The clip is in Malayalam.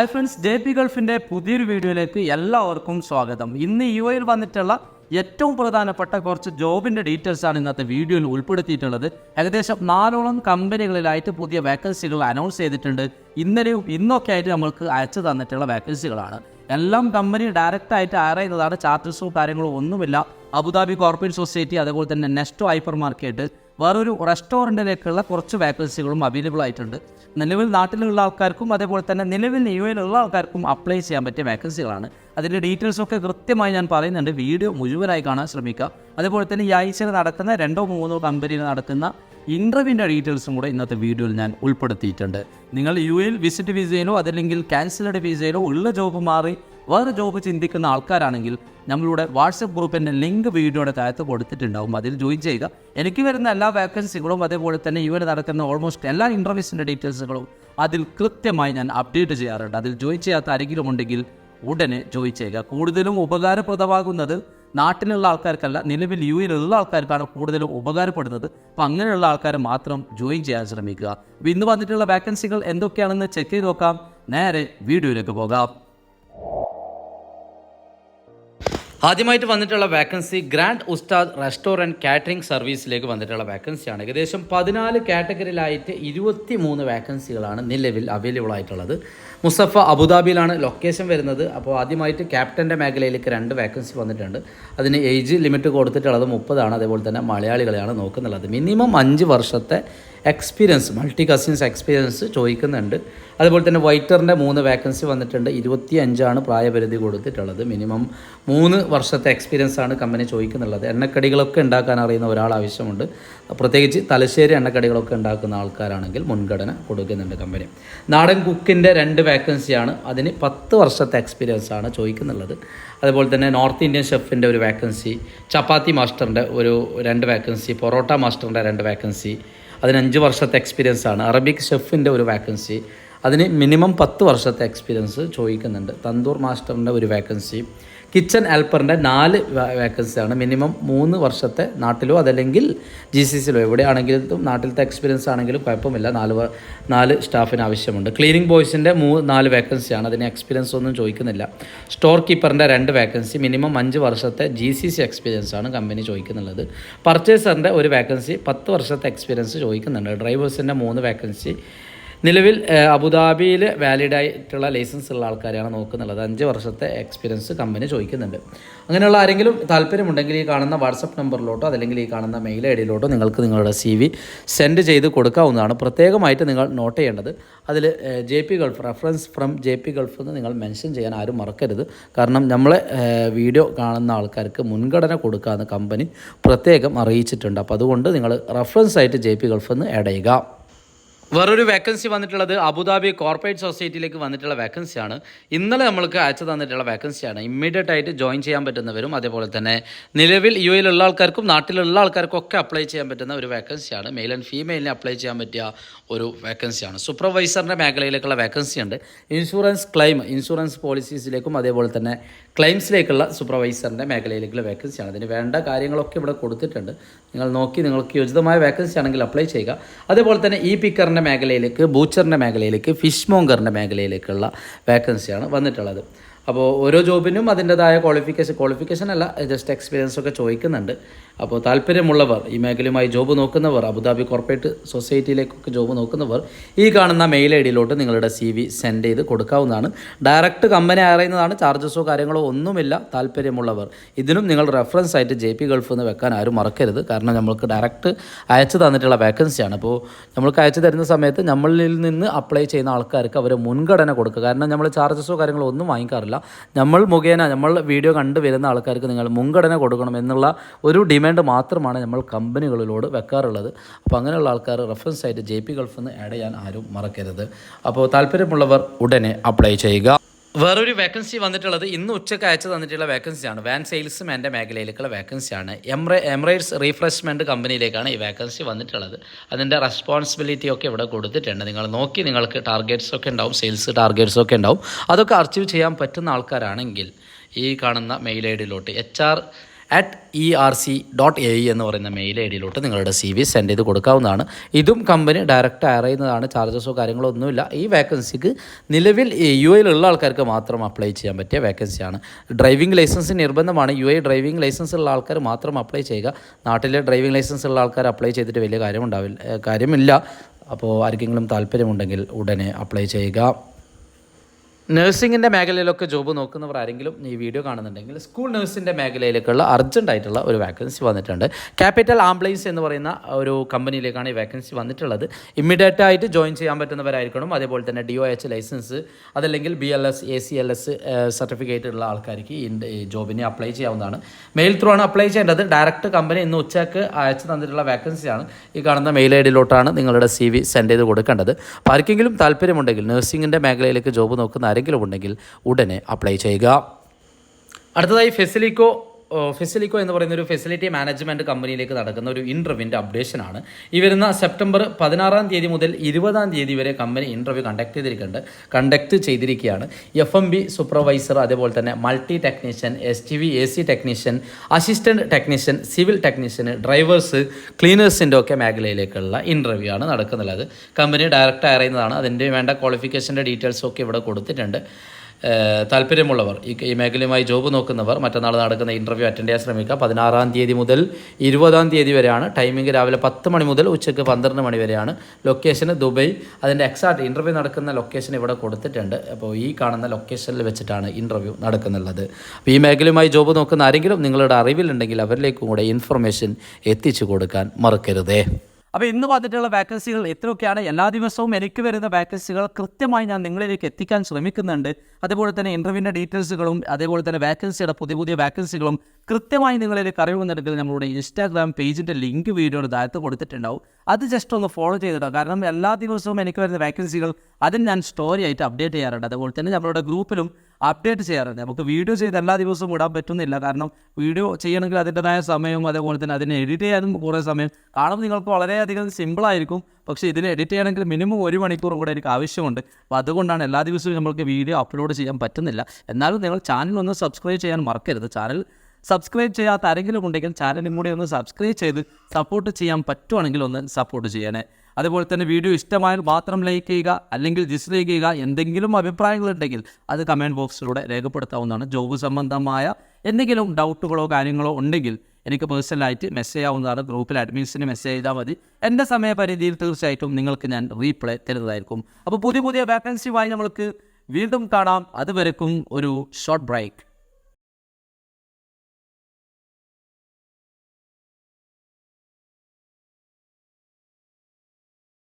ഹായ് ഫ്രണ്ട്സ് ജെ പി ഗൾഫിന്റെ പുതിയൊരു വീഡിയോയിലേക്ക് എല്ലാവർക്കും സ്വാഗതം. ഇന്ന് യു എയിൽ വന്നിട്ടുള്ള ഏറ്റവും പ്രധാനപ്പെട്ട കുറച്ച് ജോബിന്റെ ഡീറ്റെയിൽസ് ആണ് ഇന്നത്തെ വീഡിയോയിൽ ഉൾപ്പെടുത്തിയിട്ടുള്ളത്. ഏകദേശം നാലോളം കമ്പനികളിലായിട്ട് പുതിയ വേക്കൻസികൾ അനൗൺസ് ചെയ്തിട്ടുണ്ട്. ഇന്നലെയും ഇന്നൊക്കെ ആയിട്ട് നമ്മൾക്ക് അയച്ചു തന്നിട്ടുള്ള വേക്കൻസികളാണ്. എല്ലാം കമ്പനി ഡയറക്റ്റ് ആയിട്ട് ഹയർ ചെയ്യുന്നതാണ്. ചാർട്ടേഴ്സോ കാര്യങ്ങളോ ഒന്നുമില്ല. അബുദാബി കോർപ്പറേറ്റ് സൊസൈറ്റി അതുപോലെ തന്നെ നെസ്റ്റോ ഹൈപ്പർ മാർക്കറ്റ് വേറൊരു റെസ്റ്റോറന്റിലേക്കുള്ള കുറച്ച് വേക്കൻസികളും അവൈലബിൾ ആയിട്ടുണ്ട്. നിലവിൽ നാട്ടിലുള്ള ആൾക്കാർക്കും അതേപോലെ തന്നെ നിലവിൽ യു എയിലുള്ള ആൾക്കാർക്കും അപ്ലൈ ചെയ്യാൻ പറ്റിയ വേക്കൻസികളാണ് അതിന്റെ ഡീറ്റെയിൽസൊക്കെ കൃത്യമായി ഞാൻ പറയുന്നുണ്ട്. വീഡിയോ മുഴുവനായി കാണാൻ ശ്രമിക്കുക. അതേപോലെ തന്നെ ഈ ആഴ്ചയിൽ നടക്കുന്ന രണ്ടോ മൂന്നോ കമ്പനിയിൽ നടക്കുന്ന ഇന്റർവ്യൂവിന്റെ ഡീറ്റെയിൽസും കൂടെ ഇന്നത്തെ വീഡിയോയിൽ ഞാൻ ഉൾപ്പെടുത്തിയിട്ടുണ്ട്. നിങ്ങൾ യു എയിൽ വിസിറ്റ് വിസയിലോ അതല്ലെങ്കിൽ ക്യാൻസലഡ് വിസയിലോ ഉള്ള ജോബ് മാറി വേറെ ജോബ് ചിന്തിക്കുന്ന ആൾക്കാരാണെങ്കിൽ നമ്മളുടെ വാട്സപ്പ് ഗ്രൂപ്പിന്റെ ലിങ്ക് വീഡിയോയുടെ താഴത്ത് കൊടുത്തിട്ടുണ്ടാവും. അതിൽ ജോയിൻ ചെയ്യുക. എനിക്ക് വരുന്ന എല്ലാ വേക്കൻസികളും അതേപോലെ തന്നെ ഇവിടെ നടക്കുന്ന ഓൾമോസ്റ്റ് എല്ലാ ഇന്റർവ്യൂസിന്റെ ഡീറ്റെയിൽസുകളും അതിൽ കൃത്യമായി ഞാൻ അപ്ഡേറ്റ് ചെയ്യാറുണ്ട്. അതിൽ ജോയിൻ ചെയ്യാത്ത ആരെങ്കിലും ഉണ്ടെങ്കിൽ ഉടനെ ജോയിൻ ചെയ്യുക. കൂടുതലും ഉപകാരപ്രദമാകുന്നത് നാട്ടിലുള്ള ആൾക്കാർക്കല്ല നിലവിൽ യു എയിലുള്ള ആൾക്കാർക്കാണ് കൂടുതലും ഉപകാരപ്പെടുന്നത്. അപ്പോൾ അങ്ങനെയുള്ള ആൾക്കാർ മാത്രം ജോയിൻ ചെയ്യാൻ ശ്രമിക്കുക. ഇന്ന് വന്നിട്ടുള്ള വേക്കൻസികൾ എന്തൊക്കെയാണെന്ന് ചെക്ക് ചെയ്ത് നോക്കാം. നേരെ വീഡിയോയിലേക്ക് പോകാം. ആദ്യമായിട്ട് വന്നിട്ടുള്ള vacancy grand Ustad restaurant catering സർവീസിലേക്ക് വന്നിട്ടുള്ള വേക്കൻസിയാണ് ഏകദേശം പതിനാല് കാറ്റഗറിയിലായിട്ട് ഇരുപത്തി മൂന്ന് വേക്കൻസികളാണ് നിലവിൽ അവൈലബിൾ ആയിട്ടുള്ളത്. മുസഫ അബുദാബിയിലാണ് ലൊക്കേഷൻ വരുന്നത്. അപ്പോൾ ആദ്യമായിട്ട് ക്യാപ്റ്റന്റെ മേഖലയിലേക്ക് രണ്ട് വേക്കൻസി വന്നിട്ടുണ്ട്. അതിന് ഏജ് ലിമിറ്റ് കൊടുത്തിട്ടുള്ളത് മുപ്പതാണ്. അതേപോലെ തന്നെ മലയാളികളെയാണ് നോക്കുന്നുള്ളത്. മിനിമം അഞ്ച് വർഷത്തെ എക്സ്പീരിയൻസ് മൾട്ടി കസിൻസ് എക്സ്പീരിയൻസ് ചോദിക്കുന്നുണ്ട്. അതുപോലെ തന്നെ വൈറ്ററിന്റെ മൂന്ന് വേക്കൻസി വന്നിട്ടുണ്ട്. ഇരുപത്തി അഞ്ചാണ് പ്രായപരിധി കൊടുത്തിട്ടുള്ളത്. മിനിമം മൂന്ന് വർഷത്തെ എക്സ്പീരിയൻസ് ആണ് കമ്പനി ചോദിക്കുന്നുള്ളത്. എണ്ണക്കടികളൊക്കെ ഉണ്ടാക്കാൻ അറിയുന്ന ഒരാൾ ആവശ്യമുണ്ട്. പ്രത്യേകിച്ച് തലശ്ശേരി എണ്ണക്കടികളൊക്കെ ഉണ്ടാക്കുന്ന ആൾക്കാരാണെങ്കിൽ മുൻഗണന കൊടുക്കുന്നുണ്ട് കമ്പനി നാടൻ കുക്കിന്റെ രണ്ട് വേക്കൻസിയാണ് അതിന് പത്ത് വർഷത്തെ എക്സ്പീരിയൻസ് ആണ് ചോദിക്കുന്നുള്ളത്. അതുപോലെ തന്നെ നോർത്ത് ഇന്ത്യൻ ഷെഫിന്റെ ഒരു വേക്കൻസി ചപ്പാത്തി മാസ്റ്ററിന്റെ ഒരു രണ്ട് വേക്കൻസി പൊറോട്ട മാസ്റ്ററിന്റെ രണ്ട് വേക്കൻസി അതിന് അഞ്ച് വർഷത്തെ എക്സ്പീരിയൻസ് ആണ്. അറബിക് ഷെഫിന്റെ ഒരു വേക്കൻസി അതിന് മിനിമം പത്ത് വർഷത്തെ എക്സ്പീരിയൻസ് ചോദിക്കുന്നുണ്ട്. തന്തൂർ മാസ്റ്ററിന്റെ ഒരു വേക്കൻസി കിച്ചൺ ഹെൽപ്പറിന്റെ നാല് വേക്കൻസി ആണ് മിനിമം മൂന്ന് വർഷത്തെ നാട്ടിലോ അതല്ലെങ്കിൽ ജി സി സിയിലോ എവിടെയാണെങ്കിലും നാട്ടിലത്തെ എക്സ്പീരിയൻസ് ആണെങ്കിലും കുഴപ്പമില്ല. നാല് നാല് സ്റ്റാഫിന് ആവശ്യമുണ്ട്. ക്ലീനിങ് ബോയ്സിന്റെ മൂ നാല് വേക്കൻസിയാണ്. അതിന് എക്സ്പീരിയൻസ് ഒന്നും ചോദിക്കുന്നില്ല. സ്റ്റോർ കീപ്പറിന്റെ രണ്ട് വേക്കൻസി. മിനിമം അഞ്ച് വർഷത്തെ ജി സി സി എക്സ്പീരിയൻസ് ആണ് കമ്പനി ചോദിക്കുന്നുള്ളത്. പർച്ചേസറിന്റെ ഒരു വേക്കൻസി പത്ത് വർഷത്തെ എക്സ്പീരിയൻസ് ചോദിക്കുന്നുണ്ട്. ഡ്രൈവേഴ്സിന്റെ മൂന്ന് വേക്കൻസി നിലവിൽ അബുദാബിയിൽ വാലിഡ് ആയിട്ടുള്ള ലൈസൻസ് ഉള്ള ആൾക്കാരെയാണ് നോക്കുന്നുള്ളത്. അഞ്ച് വർഷത്തെ എക്സ്പീരിയൻസ് കമ്പനി ചോദിക്കുന്നുണ്ട്. അങ്ങനെയുള്ള ആരെങ്കിലും താല്പര്യമുണ്ടെങ്കിൽ ഈ കാണുന്ന വാട്സപ്പ് നമ്പറിലോട്ടോ അതല്ലെങ്കിൽ ഈ കാണുന്ന മെയിൽ ഐ ഡിയിലോട്ടോ നിങ്ങൾക്ക് നിങ്ങളുടെ സി വി സെൻഡ് ചെയ്ത് കൊടുക്കാവുന്നതാണ്. പ്രത്യേകമായിട്ട് നിങ്ങൾ നോട്ട് ചെയ്യേണ്ടത്. അതിൽ J P Gulf reference from J P Gulf എന്ന് നിങ്ങൾ മെൻഷൻ ചെയ്യാൻ ആരും മറക്കരുത്. കാരണം നമ്മളെ വീഡിയോ കാണുന്ന ആൾക്കാർക്ക് മുൻഗണന കൊടുക്കാമെന്ന് കമ്പനി പ്രത്യേകം അറിയിച്ചിട്ടുണ്ട്. അപ്പോൾ അതുകൊണ്ട് നിങ്ങൾ റെഫറൻസ് ആയിട്ട് ജെ പി ഗൾഫ് എന്ന് ആഡ് ചെയ്യുക. വേറൊരു വേക്കൻസി വന്നിട്ടുള്ളത് അബുദാബി കോർപ്പറേറ്റ് സൊസൈറ്റിയിലേക്ക് വന്നിട്ടുള്ള വേക്കൻസിയാണ് ഇന്നലെ നമ്മൾക്ക് അയച്ചു തന്നിട്ടുള്ള വേക്കൻസിയാണ് ഇമ്മീഡിയറ്റ് ആയിട്ട് ജോയിൻ ചെയ്യാൻ പറ്റുന്നവരും അതേപോലെ തന്നെ നിലവിൽ യു എയിലുള്ള ആൾക്കാർക്കും നാട്ടിലുള്ള ആൾക്കാർക്കും ഒക്കെ അപ്ലൈ ചെയ്യാൻ പറ്റുന്ന ഒരു വേക്കൻസിയാണ് മെയിൽ ആൻഡ് ഫീമെയിലിനെ അപ്ലൈ ചെയ്യാൻ പറ്റിയ ഒരു വേക്കൻസിയാണ് സൂപ്പർവൈസറിന്റെ മേഖലയിലേക്കുള്ള വേക്കൻസി ഉണ്ട്. ഇൻഷുറൻസ് ക്ലെയിം ഇൻഷുറൻസ് പോളിസീസിലേക്കും അതേപോലെ തന്നെ ക്ലെയിംസിലേക്കുള്ള സൂപ്പർവൈസറിന്റെ മേഖലയിലേക്കുള്ള വേക്കൻസിയാണ് അതിന് വേണ്ട കാര്യങ്ങളൊക്കെ ഇവിടെ കൊടുത്തിട്ടുണ്ട്. നിങ്ങൾ നോക്കി നിങ്ങൾക്ക് യോജിതമായ വേക്കൻസി ആണെങ്കിൽ അപ്ലൈ ചെയ്യുക. അതേപോലെ തന്നെ ഈ പിക്കറിന്റെ മേഖലയിലേക്ക് ബൂച്ചറിന്റെ മേഖലയിലേക്ക് ഫിഷ് മോങ്കറിന്റെ മേഖലയിലേക്കുള്ള വേക്കൻസിയാണ് വന്നിട്ടുള്ളത്. അപ്പോൾ ഓരോ ജോബിനും അതിന്റെതായ ക്വാളിഫിക്കേഷൻ ക്വാളിഫിക്കേഷൻ അല്ല ജസ്റ്റ് എക്സ്പീരിയൻസ് ഒക്കെ ചോദിക്കുന്നുണ്ട്. അപ്പോൾ താല്പര്യമുള്ളവർ ഈ മേഖലയുമായി ജോബ് നോക്കുന്നവർ അബുദാബി കോർപ്പറേറ്റ് സൊസൈറ്റിയിലേക്കൊക്കെ ജോബ് നോക്കുന്നവർ ഈ കാണുന്ന മെയിൽ ഐ ഡിയിലോട്ട് നിങ്ങളുടെ സി വി സെൻഡ് ചെയ്ത് കൊടുക്കാവുന്നതാണ്. ഡയറക്റ്റ് കമ്പനി അറിയുന്നതാണ് ചാർജസോ കാര്യങ്ങളോ ഒന്നുമില്ല താല്പര്യമുള്ളവർ. ഇതിനും നിങ്ങൾ റെഫറൻസ് ആയിട്ട് ജെ പി ഗൾഫ് എന്ന് വെക്കാൻ ആരും മറക്കരുത്. കാരണം നമ്മൾക്ക് ഡയറക്റ്റ് അയച്ചു തന്നിട്ടുള്ള വേക്കൻസിയാണ് അപ്പോൾ നമ്മൾക്ക് അയച്ചു തരുന്ന സമയത്ത് നമ്മളിൽ നിന്ന് അപ്ലൈ ചെയ്യുന്ന ആൾക്കാർക്ക് അവർ മുൻഗണന കൊടുക്കുക. കാരണം നമ്മൾ ചാർജസോ കാര്യങ്ങളോ ഒന്നും വാങ്ങിക്കാറില്ല. നമ്മൾ മുഖേന നമ്മൾ വീഡിയോ കണ്ടു വരുന്ന ആൾക്കാർക്ക് നിങ്ങൾ മുൻഗണന കൊടുക്കണം എന്നുള്ള ഒരു ഡിമാൻഡ് മാത്രമാണ് നമ്മൾ കമ്പനികളിലോട് വെക്കാറുള്ളത്. അപ്പോൾ അങ്ങനെയുള്ള ആൾക്കാർ റെഫറൻസ് ആയിട്ട് ജെ പി ഗൾഫ് എന്ന് ആഡ് ചെയ്യാൻ ആരും മറക്കരുത്. അപ്പോൾ താല്പര്യമുള്ളവർ ഉടനെ അപ്ലൈ ചെയ്യുക. വേറൊരു വേക്കൻസി വന്നിട്ടുള്ളത് ഇന്ന് ഉച്ചയ്ക്ക് അയച്ചു തന്നിട്ടുള്ള വേക്കൻസിയാണ് വാൻ സെയിൽസ്മാന്റെ മേഖലയിലേക്കുള്ള വേക്കൻസിയാണ് എംറേ എംറേറ്റ്സ് റീഫ്രഷ്മെന്റ് കമ്പനിയിലേക്കാണ് ഈ വേക്കൻസി വന്നിട്ടുള്ളത്. അതിന്റെ റെസ്പോൺസിബിലിറ്റി ഒക്കെ ഇവിടെ കൊടുത്തിട്ടുണ്ട്. നിങ്ങൾ നോക്കി നിങ്ങൾക്ക് ടാർഗറ്റ്സ് ഒക്കെ ഉണ്ടാവും സെയിൽസ് ടാർഗറ്റ്സ് ഒക്കെ ഉണ്ടാവും. അതൊക്കെ അച്ചീവ് ചെയ്യാൻ പറ്റുന്ന ആൾക്കാരാണെങ്കിൽ ഈ കാണുന്ന mail I ഡിയിലോട്ട് H R at E R C dot A E എന്ന് പറയുന്ന മെയിൽ ഐ ഡിയിലോട്ട് നിങ്ങളുടെ സി വി സെൻഡ് ചെയ്ത് കൊടുക്കാവുന്നതാണ്. ഇതും കമ്പനി ഡയറക്റ്റ് ഹയർ ചെയ്യുന്നതാണ്. ചാർജസോ കാര്യങ്ങളോ ഒന്നുമില്ല. ഈ വേക്കൻസിക്ക് നിലവിൽ യു എയിലുള്ള ആൾക്കാർക്ക് മാത്രം അപ്ലൈ ചെയ്യാൻ പറ്റിയ വേക്കൻസിയാണ് ഡ്രൈവിംഗ് ലൈസൻസ് നിർബന്ധമാണ്. യു എ ഡ്രൈവിംഗ് ലൈസൻസ് ഉള്ള ആൾക്കാർ മാത്രം അപ്ലൈ ചെയ്യുക. നാട്ടിലെ ഡ്രൈവിംഗ് ലൈസൻസ് ഉള്ള ആൾക്കാർ അപ്ലൈ ചെയ്തിട്ട് വലിയ കാര്യമുണ്ടാവില്ല കാര്യമില്ല. അപ്പോൾ ആർക്കെങ്കിലും താല്പര്യമുണ്ടെങ്കിൽ ഉടനെ അപ്ലൈ ചെയ്യുക. നഴ്സിംഗിന്റെ മേഖലയിലൊക്കെ ജോബ് നോക്കുന്നവർ ആരെങ്കിലും ഈ വീഡിയോ കാണുന്നുണ്ടെങ്കിൽ സ്കൂൾ നഴ്സിന്റെ മേഖലയിലേക്കുള്ള അർജന്റ് ആയിട്ടുള്ള ഒരു വേക്കൻസി വന്നിട്ടുണ്ട്. ക്യാപിറ്റൽ ആംബ്ലൈൻസ് എന്ന് പറയുന്ന ഒരു കമ്പനിയിലേക്കാണ് ഈ വേക്കൻസി വന്നിട്ടുള്ളത്. ഇമ്മീഡിയറ്റ് ആയിട്ട് ജോയിൻ ചെയ്യാൻ പറ്റുന്നവരായിരിക്കണം. അതേപോലെ തന്നെ ഡി ഒ എച്ച് ലൈസൻസ് അതല്ലെങ്കിൽ B L S A C L S certificate ഉള്ള ആൾക്കാർക്ക് ഈ ജോബിനെ അപ്ലൈ ചെയ്യാവുന്നതാണ്. മെയിൽ ത്രൂ ആണ് അപ്ലൈ ചെയ്യേണ്ടത്. ഡയറക്റ്റ് കമ്പനി ഇന്ന് ഉച്ചയ്ക്ക് അയച്ചു തന്നിട്ടുള്ള വേക്കൻസിയാണ് ഈ കാണുന്ന മെയിൽ ഐ ഡിയിലോട്ടാണ് നിങ്ങളുടെ സി വി സെൻഡ് ചെയ്ത് കൊടുക്കേണ്ടത്. ആർക്കെങ്കിലും താല്പര്യമുണ്ടെങ്കിൽ നഴ്സിംഗിന്റെ മേഖലയിലേക്ക് ജോബ് നോക്കുന്ന ആരെങ്കിലും ഉണ്ടെങ്കിൽ ഉടനെ അപ്ലൈ ചെയ്യുക. അടുത്തതായി ഫെസിലിക്കോ ഫെസിലിക്കോ എന്ന് പറയുന്ന ഒരു ഫെസിലിറ്റി മാനേജ്മെന്റ് കമ്പനിയിലേക്ക് നടക്കുന്ന ഒരു ഇന്റർവ്യൂവിന്റെ അപ്ഡേഷനാണ്. ഈ വരുന്ന സെപ്റ്റംബർ പതിനാറാം തീയതി മുതൽ ഇരുപതാം തീയതി വരെ കമ്പനി ഇന്റർവ്യൂ കണ്ടക്ട് ചെയ്തിരിക്കുന്നുണ്ട്. കണ്ടക്ട് ചെയ്തിരിക്കുകയാണ്. എഫ് എം ബി സൂപ്പർവൈസർ അതേപോലെ തന്നെ multi technician S T V A C technician assistant technician civil technician drivers ക്ലീനേഴ്സിന്റെ ഒക്കെ മേഖലയിലേക്കുള്ള ഇന്റർവ്യൂ ആണ് നടക്കുന്നുള്ളത്. കമ്പനി ഡയറക്റ്റ് അറിയുന്നതാണ് അതിന്റെ വേണ്ട ക്വാളിഫിക്കേഷന്റെ ഡീറ്റെയിൽസ് ഒക്കെ ഇവിടെ കൊടുത്തിട്ടുണ്ട്. താല്പര്യമുള്ളവർ ഈ മേഖലയുമായി ജോബ് നോക്കുന്നവർ മറ്റന്നാൾ നടക്കുന്ന ഇന്റർവ്യൂ അറ്റൻഡ് ചെയ്യാൻ ശ്രമിക്കുക. പതിനാറാം തീയതി മുതൽ ഇരുപതാം തീയതി വരെയാണ്. ടൈമിംഗ് രാവിലെ പത്ത് മണി മുതൽ ഉച്ചയ്ക്ക് പന്ത്രണ്ട് മണി വരെയാണ്. Location Dubai. അതിന്റെ എക്സാക്ട് ഇന്റർവ്യൂ നടക്കുന്ന ലൊക്കേഷൻ ഇവിടെ കൊടുത്തിട്ടുണ്ട്. അപ്പോൾ ഈ കാണുന്ന ലൊക്കേഷനിൽ വെച്ചിട്ടാണ് ഇന്റർവ്യൂ നടക്കുന്നുള്ളത്. അപ്പോൾ ഈ മേഖലയുമായി ജോബ് നോക്കുന്ന ആരെങ്കിലും നിങ്ങളുടെ അറിവിലുണ്ടെങ്കിൽ അവരിലേക്കും കൂടെ ഇൻഫർമേഷൻ എത്തിച്ചു കൊടുക്കാൻ മറക്കരുതേ. അപ്പോൾ ഇന്ന് വന്നിട്ടുള്ള വാക്കൻസികൾ എത്രയൊക്കെയാണ്? എല്ലാ ദിവസവും എനിക്ക് വരുന്ന വാക്കൻസികൾ കൃത്യമായി ഞാൻ നിങ്ങളിലേക്ക് എത്തിക്കാൻ ശ്രമിക്കുന്നുണ്ട്. അതുപോലെ തന്നെ ഇന്റർവ്യൂവിന്റെ ഡീറ്റെയിൽസുകളും അതേപോലെ തന്നെ വാക്കൻസിയുടെ പുതിയ പുതിയ വാക്കൻസികളും കൃത്യമായി നിങ്ങളിലേക്ക് അറിയുന്നുണ്ടെങ്കിൽ നമ്മളുടെ ഇൻസ്റ്റാഗ്രാം പേജിന്റെ ലിങ്ക് വീഡിയോയുടെ താഴത്ത് കൊടുത്തിട്ടുണ്ടാവും. അത് ജസ്റ്റ് ഒന്ന് ഫോളോ ചെയ്തിട്ടോ. കാരണം എല്ലാ ദിവസവും എനിക്ക് വരുന്ന വാക്കൻസികൾ അതിന് ഞാൻ സ്റ്റോറി ആയിട്ട് അപ്ഡേറ്റ് ചെയ്യാറുണ്ട്. അതുപോലെ തന്നെ നമ്മളുടെ ഗ്രൂപ്പിലും അപ്ഡേറ്റ് ചെയ്യാറുണ്ട്. നമുക്ക് വീഡിയോ ചെയ്ത് എല്ലാ ദിവസവും ഇടാൻ പറ്റുന്നില്ല. കാരണം വീഡിയോ ചെയ്യണമെങ്കിൽ അതിന്റെതായ സമയവും അതേപോലെ തന്നെ അതിനെ എഡിറ്റ് ചെയ്യാനും കുറേ സമയം കാണുമ്പോൾ നിങ്ങൾക്ക് വളരെയധികം സിമ്പിളായിരിക്കും പക്ഷേ ഇതിനെ എഡിറ്റ് ചെയ്യണമെങ്കിൽ മിനിമം ഒരു മണിക്കൂർ കൂടെ എനിക്ക് ആവശ്യമുണ്ട്. അപ്പോൾ അതുകൊണ്ടാണ് എല്ലാ ദിവസവും നമ്മൾക്ക് വീഡിയോ അപ്ലോഡ് ചെയ്യാൻ പറ്റുന്നില്ല. എന്നാലും നിങ്ങൾ ചാനൽ ഒന്ന് സബ്സ്ക്രൈബ് ചെയ്യാൻ മറക്കരുത്. ചാനൽ സബ്സ്ക്രൈബ് ചെയ്യാത്ത ആരെങ്കിലും ഉണ്ടെങ്കിൽ ചാനലും കൂടി ഒന്ന് സബ്സ്ക്രൈബ് ചെയ്ത് സപ്പോർട്ട് ചെയ്യാൻ പറ്റുവാണെങ്കിൽ ഒന്ന് സപ്പോർട്ട് ചെയ്യണേ. അതുപോലെ തന്നെ വീഡിയോ ഇഷ്ടമായാൽ മാത്രം ലൈക്ക് ചെയ്യുക അല്ലെങ്കിൽ ഡിസ്ലൈക്ക് ചെയ്യുക എന്തെങ്കിലും അഭിപ്രായങ്ങളുണ്ടെങ്കിൽ അത് കമന്റ് ബോക്സിലൂടെ രേഖപ്പെടുത്താവുന്നതാണ്. ജോബ് സംബന്ധമായ എന്തെങ്കിലും ഡൗട്ടുകളോ കാര്യങ്ങളോ ഉണ്ടെങ്കിൽ എനിക്ക് പേഴ്സണലായിട്ട് മെസ്സേജ് ആവുന്നതാണ് ഗ്രൂപ്പിൽ അഡ്മിൻസിന് മെസ്സേജ് ചെയ്താൽ മതി. എന്റെ സമയപരിധിയിൽ തീർച്ചയായിട്ടും നിങ്ങൾക്ക് ഞാൻ റീപ്ലൈ തരുന്നതായിരിക്കും. അപ്പോൾ പുതിയ പുതിയ വേക്കൻസിയുമായി നമ്മൾക്ക് വീണ്ടും കാണാം. അതുവരെക്കും ഒരു ഷോർട്ട് ബ്രേക്ക്